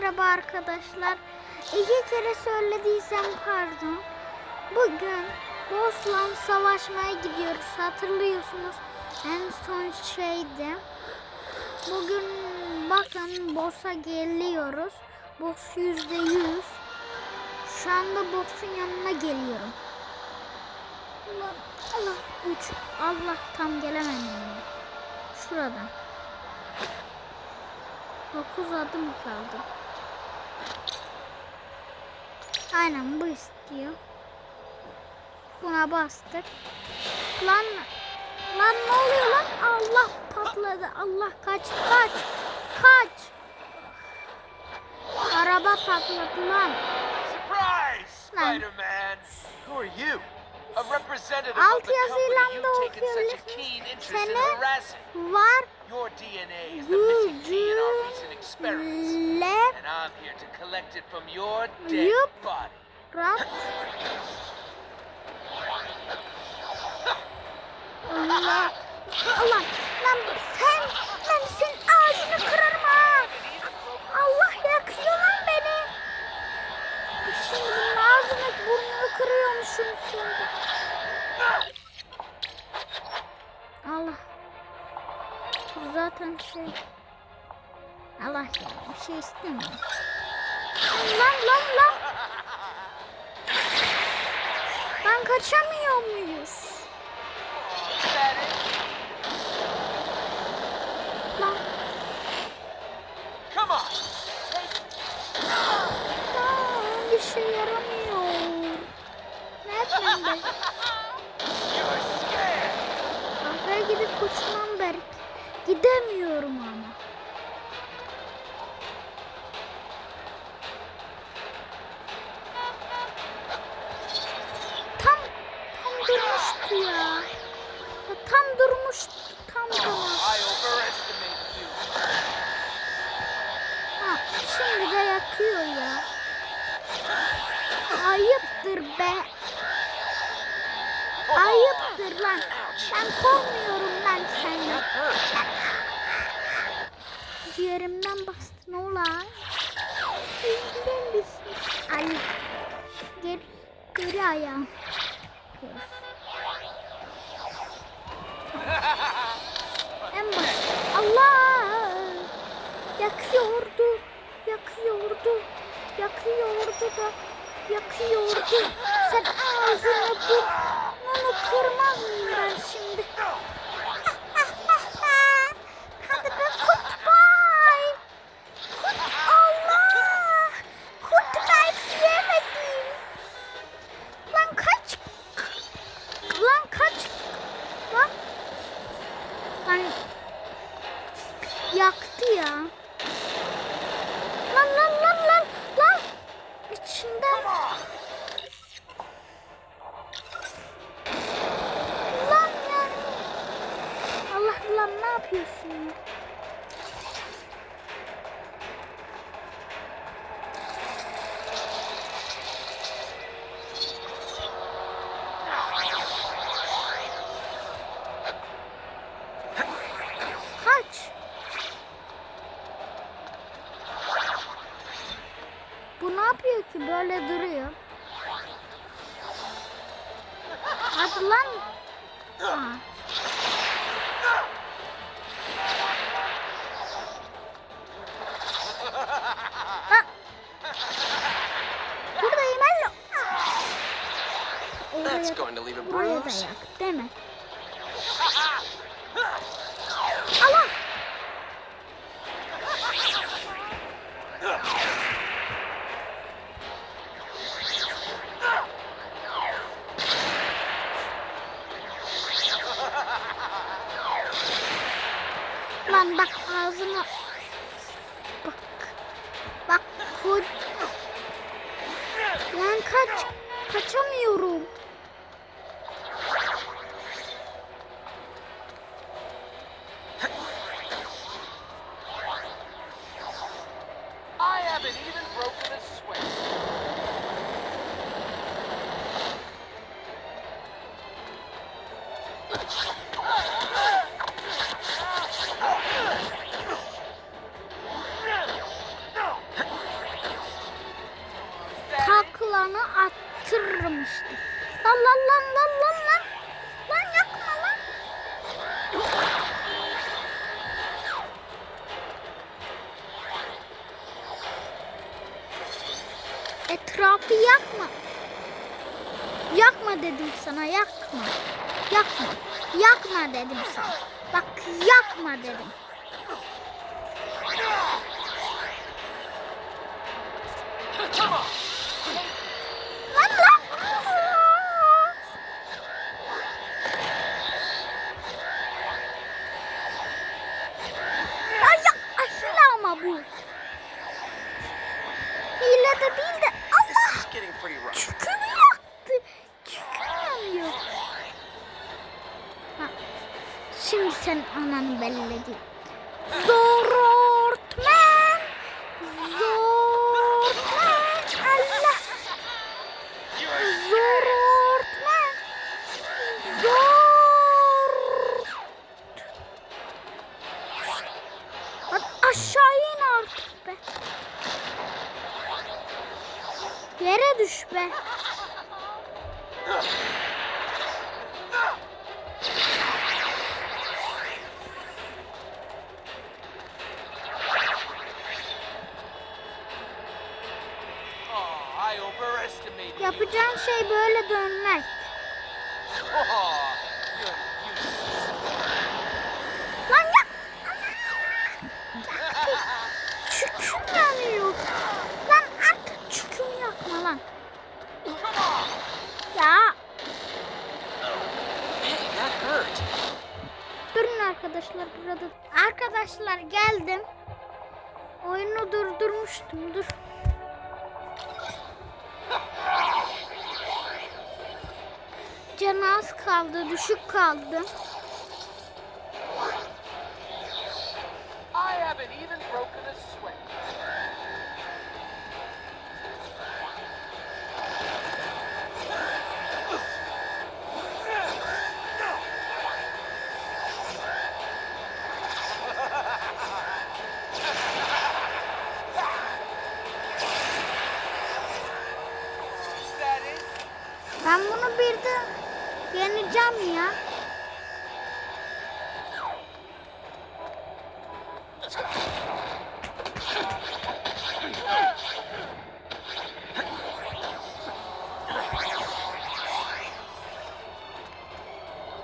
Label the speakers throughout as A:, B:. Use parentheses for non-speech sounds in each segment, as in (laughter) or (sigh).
A: merhaba arkadaşlar. İki kere söylediysem pardon. Bugün Boss'la savaşmaya gidiyoruz. Hatırlıyorsunuz. En son şeydi. Bugün bakın Boss'a geliyoruz. Boss yüzde yüz. Şu anda Boss'un yanına geliyorum. Allah, Allah, uç. Allah tam gelemedim. Şuradan. 9 adım kaldı. Aynen bu istiyor. Buna bastık. Lan lan ne oluyor lan? Allah patladı. Allah kaç kaç kaç. Araba patladı lan.
B: Surprise. Spider-Man! Who are you? A representative of the company harassing.
A: var
B: Your DNA is the missing key in our recent experiments,
A: le
B: and I'm here to collect it from your dead
A: Yup.
B: body.
A: Rap. Allah. Allah. Lan sen, lan sen ağzını kırarım ha. Allah yakıyor lan beni. Şimdi bunun ağzını burnunu kırıyormuşum şimdi. Zaten şey. Allah ya bir şey istemiyorum. Lan lan lan. Ben kaçamıyor muyuz? Lan.
B: Come on!
A: Aa, bir şey yaramıyor. Ne yapayım ben? Arkaya gidip uçmam Berk. Gidemiyorum ama. Tam tam durmuştu ya. ya tam durmuştu. Tam
B: you.
A: Ha, şimdi de yakıyor ya. Ayıptır be. Ayıptır lan. Ben korkmuyorum lan senden. Ciğerimden bastın ulan. Üzgün misin? Ay. Geri, geri ayağım. En baş. Allah! Yakıyordu. Yakıyordu. Yakıyordu da. Yakıyordu. Sen ağzını burnunu kırmaz mıyım ben şimdi?
C: That's going to leave a bruise.
A: yak değil mi? Allah. Lan bak ağzına. Sana yakma. Yakma. Yakma dedim sana. Bak yakma dedim.
B: Come on.
A: Sen ananı belledi. Zorortmen. Zorortmen. Allah. Zorortmen. Zor. Lan aşağı in artık be. Yere düş be. Yapacağın şey böyle dönmek.
B: Oh, useless.
A: Lan ya. Çüküm yanıyor. Lan artık çüküm yakma lan. Ya durun arkadaşlar burada. Arkadaşlar geldim. Oyunu durdurmuştum. Dur. Canı az kaldı, düşük kaldı.
B: I haven't even broken a sweat. Is that it?
A: Ben bunu bir de yeneceğim ya.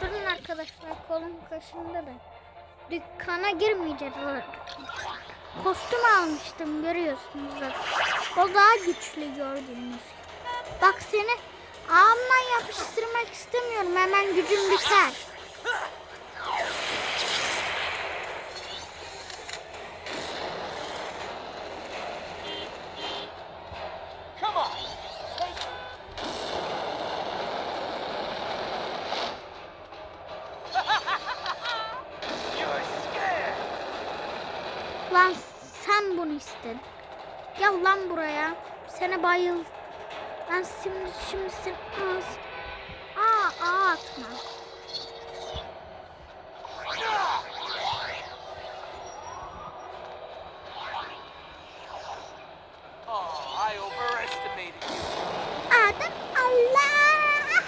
A: Durun arkadaşlar kolum kaşındı da. Dükkana girmeyeceğiz. Kostüm almıştım görüyorsunuz zaten. O daha güçlü gördüğünüz. Bak seni ağımdan yapıştırmak istemiyorum. Hemen gücüm biter. Lan sen bunu istedin. Gel lan buraya. Seni bayıl. Ben şimdi şimdi sen az. Aa, aa atma.
B: Oh, I overestimated you.
A: Adım Allah.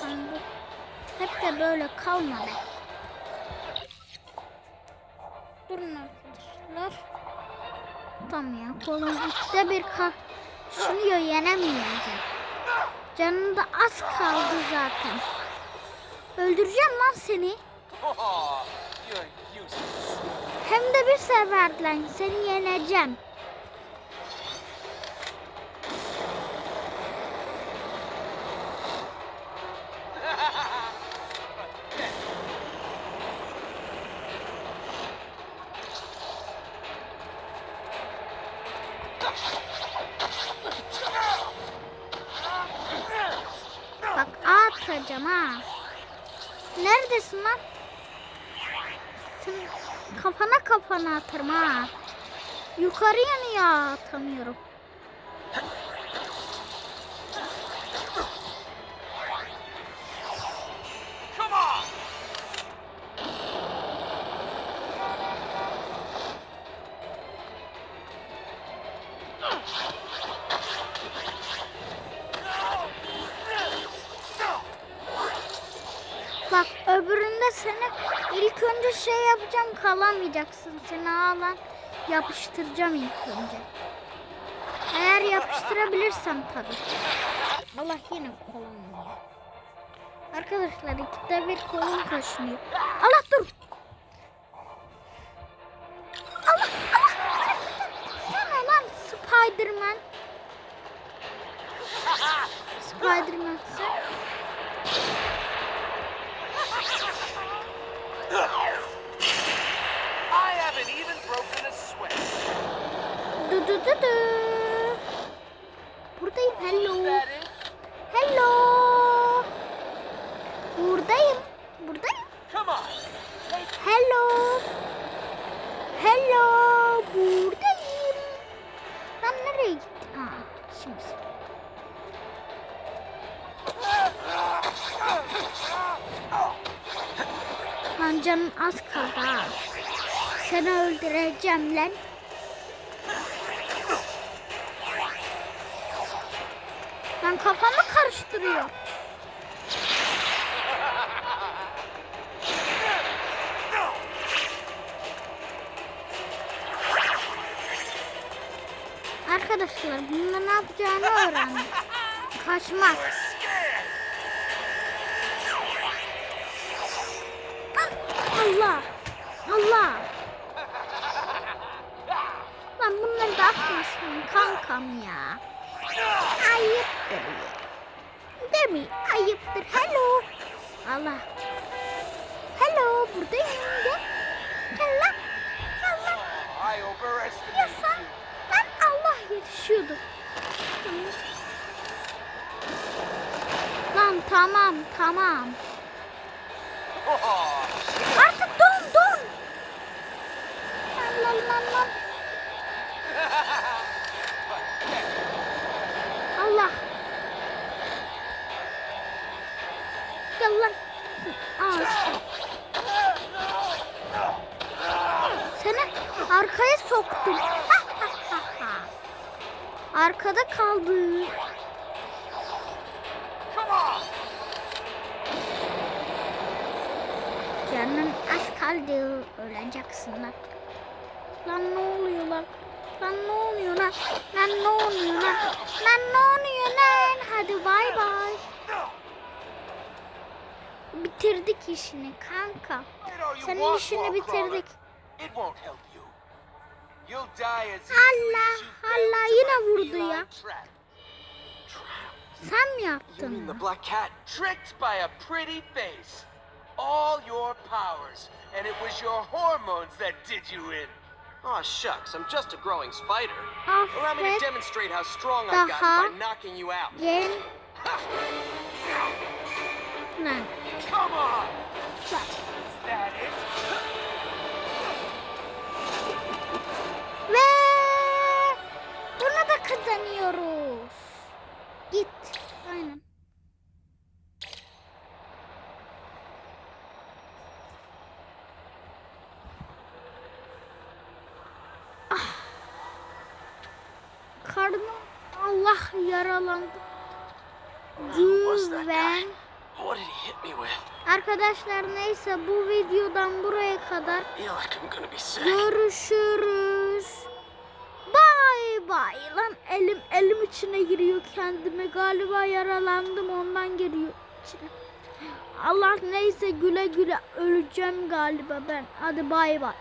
A: Sen bu hep de böyle kalma be. Durun arkadaşlar. Tamam ya kolum işte bir ka şunu yenemeyeceğim. Canım da az kaldı zaten. Öldüreceğim lan seni. Hem de bir seferden seni yeneceğim. Bak ağ atacağım ha. Neredesin lan? Sen kafana kafana atarım ha. Yukarıya niye atamıyorum? Seni ilk önce şey yapacağım kalamayacaksın. Seni ağlan yapıştıracağım ilk önce. Eğer yapıştırabilirsem tabii. Allah yine kolum. Arkadaşlar ikide bir kolum kaşınıyor. Allah dur. Allah Allah. Spiderman. Spiderman. Du. Buradayım. Hello. Hello. Buradayım. Buradayım. Hello. Hello. Buradayım. Lan nereye gitti? Aa, şimdi. Lan canım az kaldı ha. Seni öldüreceğim lan. Lan kafamı karıştırıyor. Arkadaşlar bunda ne yapacağını öğrendim. Kaçmak. Ah, Allah. Allah. Lan bunları da atmasın kankam ya. Ayıptır ya. Değil mi? Ayıptır. Hello. Allah. Hello. Buradayım. Gel lan.
B: I
A: Ya sen. Ben Allah yetişiyordu. Lan tamam tamam. (laughs) Artık don don. Lan lan. Allah. (laughs) Aa, seni arkaya soktum. Arkada kaldı. Canın az kaldı. Öleceksin lan. Lan ne oluyor lan? Lan ne oluyor lan? Lan ne oluyor lan? Lan ne oluyor lan? Hadi bay bay. Bitirdik işini kanka.
B: You you
A: Senin işini bitirdik.
B: It won't help you. You'll die as
A: Allah,
B: you
A: Allah, yine vurdu ya. Sen mi
B: You
A: yaptın?
B: mean the black cat tricked by a pretty face? All your powers, and it was your hormones that did you in.
C: Aw, shucks, I'm just a growing spider. Allow me to demonstrate how strong I've gotten by knocking you out.
A: gel lan.
B: Come on!
A: Bak.
B: Is that it?
A: Ve bunu da kazanıyoruz. Git. Aynen. Ah. Karnım Allah yaralandı. Güven.
C: What did he hit me with?
A: Arkadaşlar neyse bu videodan buraya kadar. Görüşürüz. Bay bay. Lan elim elim içine giriyor kendime. Galiba yaralandım ondan giriyor içine. Allah neyse güle güle öleceğim galiba ben. Hadi bay bay.